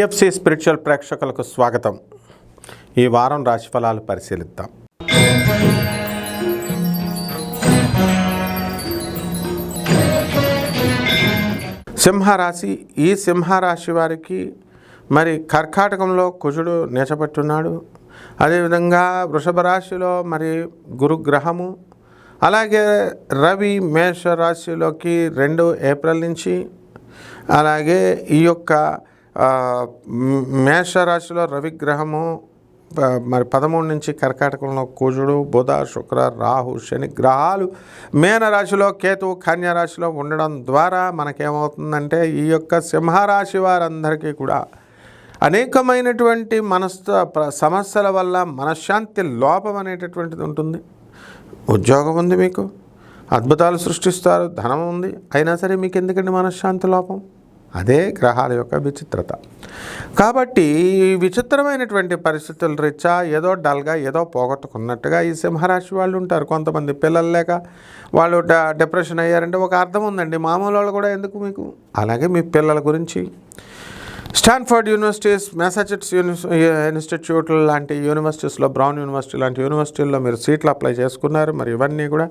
TFC spiritual ప్రేక్షకులకు స్వాగతం. ఈ వారం రాశిఫలాలు పరిశీలిద్దాం. సింహరాశి ఈ సింహరాశి వారికి మరి కర్కాటకంలో కుజుడు నేచపట్టున్నాడు అదేవిధంగా వృషభ రాశిలో మరి గురుగ్రహము అలాగే రవి మేష రాశిలోకి రెండు ఏప్రిల్ నుంచి అలాగే ఈ యొక్క మేషరాశిలో రవిగ్రహము ప- మరి పదమూడు నుంచి కర్కాటకంలో కుజుడు బుధ శుక్ర రాహు శని గ్రహాలు మేనరాశిలో కేతు కన్యారాశిలో ఉండడం ద్వారా మనకేమవుతుందంటే ఈ యొక్క సింహరాశి వారందరికీ కూడా అనేకమైనటువంటి మనస్త సమస్యల వల్ల మనశ్శాంతి లోపం అనేటటువంటిది ఉంటుంది. ఉద్యోగం ఉంది మీకు అద్భుతాలు సృష్టిస్తారు ధనం ఉంది అయినా సరే మీకు ఎందుకండి మనశ్శాంతి లోపం? అదే గ్రహాల యొక్క విచిత్రత. కాబట్టి ఈ విచిత్రమైనటువంటి పరిస్థితుల రీత్యా ఏదో డల్గా ఏదో పోగొట్టుకున్నట్టుగా ఈ సింహరాశి వాళ్ళు ఉంటారు. కొంతమంది పిల్లలు లేక వాళ్ళు డ డిప్రెషన్ అయ్యారంటే ఒక అర్థం ఉందండి. మామూలు వాళ్ళు కూడా ఎందుకు మీకు? అలాగే మీ పిల్లల గురించి. స్టాన్ఫర్డ్ యూనివర్సిటీస్ మెసాచుట్స్ ఇన్స్టిట్యూట్ లాంటి యూనివర్సిటీస్లో బ్రౌన్ యూనివర్సిటీ లాంటి యూనివర్సిటీల్లో మీరు సీట్లు అప్లై చేసుకున్నారు. మరి ఇవన్నీ కూడా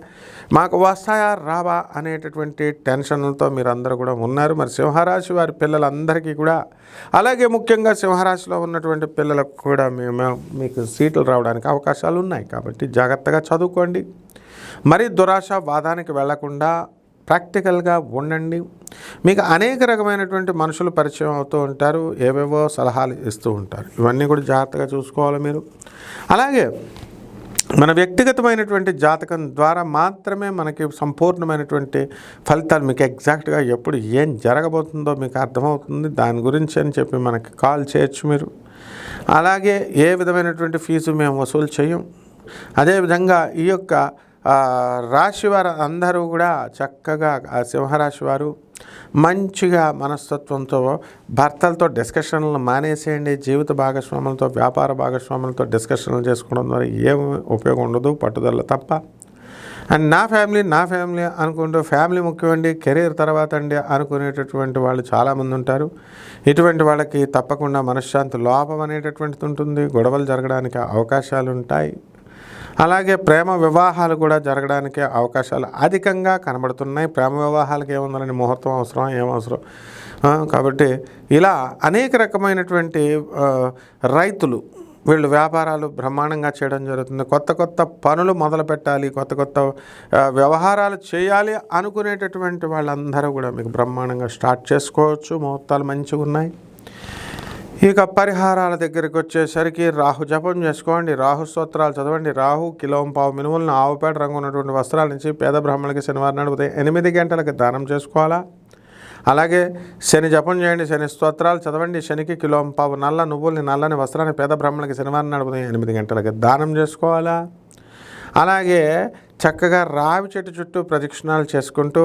మాకు వస్తాయా రావా అనేటటువంటి టెన్షన్లతో మీరు అందరూ కూడా ఉన్నారు. మరి సింహరాశి వారి పిల్లలందరికీ కూడా అలాగే ముఖ్యంగా సింహరాశిలో ఉన్నటువంటి పిల్లలకు కూడా మేము మీకు సీట్లు రావడానికి అవకాశాలు ఉన్నాయి కాబట్టి జాగ్రత్తగా చదువుకోండి. మరి దురాశ వాదానికి వెళ్ళకుండా ప్రాక్టికల్గా ఉండండి. మీకు అనేక రకమైనటువంటి మనుషులు పరిచయం అవుతూ ఉంటారు ఏవేవో సలహాలు ఇస్తూ ఉంటారు. ఇవన్నీ కూడా జాగ్రత్తగా చూసుకోవాలి మీరు. అలాగే మన వ్యక్తిగతమైనటువంటి జాతకం ద్వారా మాత్రమే మనకి సంపూర్ణమైనటువంటి ఫలితాలు మీకు ఎగ్జాక్ట్గా ఎప్పుడు ఏం జరగబోతుందో మీకు అర్థమవుతుంది. దాని గురించి అని చెప్పి మనకి కాల్ చేయొచ్చు మీరు. అలాగే ఏ విధమైనటువంటి ఫీజు మేము వసూలు చేయం. అదేవిధంగా ఈ యొక్క రాశి వారు అందరూ కూడా చక్కగా ఆ సింహరాశి వారు మంచిగా మనస్తత్వంతో భర్తలతో డిస్కషన్లు మానేసేయండి. జీవిత భాగస్వాములతో వ్యాపార భాగస్వాములతో డిస్కషన్లు చేసుకోవడం ద్వారా ఏం ఉపయోగం ఉండదు పట్టుదల తప్ప. అండ్ నా ఫ్యామిలీ నా ఫ్యామిలీ అనుకుంటూ ఫ్యామిలీ ముఖ్యమండి కెరీర్ తర్వాత అండి అనుకునేటటువంటి వాళ్ళు చాలామంది ఉంటారు. ఇటువంటి వాళ్ళకి తప్పకుండా మనశ్శాంతి లోపం అనేటటువంటిది ఉంటుంది. గొడవలు జరగడానికి అవకాశాలు ఉంటాయి అలాగే ప్రేమ వివాహాలు కూడా జరగడానికి అవకాశాలు అధికంగా కనబడుతున్నాయి. ప్రేమ వివాహాలకు ఏముందని ముహూర్తం అవసరం ఏమవసరం కాబట్టి ఇలా అనేక రకమైనటువంటి రైతులు వీళ్ళు వ్యాపారాలు బ్రహ్మాండంగా చేయడం జరుగుతుంది. కొత్త కొత్త పనులు మొదలు పెట్టాలి కొత్త కొత్త వ్యవహారాలు చేయాలి అనుకునేటటువంటి వాళ్ళందరూ కూడా మీకు బ్రహ్మాండంగా స్టార్ట్ చేసుకోవచ్చు. ముహూర్తాలు మంచిగా ఉన్నాయి ఇక పరిహారాల దగ్గరికి వచ్చేసరికి రాహు జపం చేసుకోండి. రాహు స్తోత్రాలు చదవండి. రాహు కిలోం పావు మినుములను ఆవుపేట రంగు ఉన్నటువంటి వస్త్రాల నుంచి పేద బ్రాహ్మణులకి శనివారం నాడు ఉదయం ఎనిమిది గంటలకు దానం చేసుకోవాలా? అలాగే శని జపం చేయండి. శని స్తోత్రాలు చదవండి. శనికి కిలోం పావు నల్ల నువ్వుల్ని నల్లని వస్త్రాన్ని పేద బ్రాహ్మణులకి శనివారం నాడు ఉదయం ఎనిమిది గంటలకు దానం చేసుకోవాలా? అలాగే చక్కగా రావి చెట్టు చుట్టూ ప్రదక్షిణాలు చేసుకుంటూ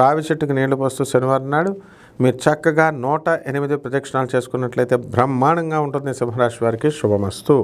రావి చెట్టుకి నీళ్ళు పోస్తూ శనివారం నాడు మీరు చక్కగా నూట ఎనిమిది ప్రదక్షిణాలు చేసుకున్నట్లయితే బ్రహ్మాండంగా ఉంటుంది సింహరాశి వారికి. శుభమస్తు.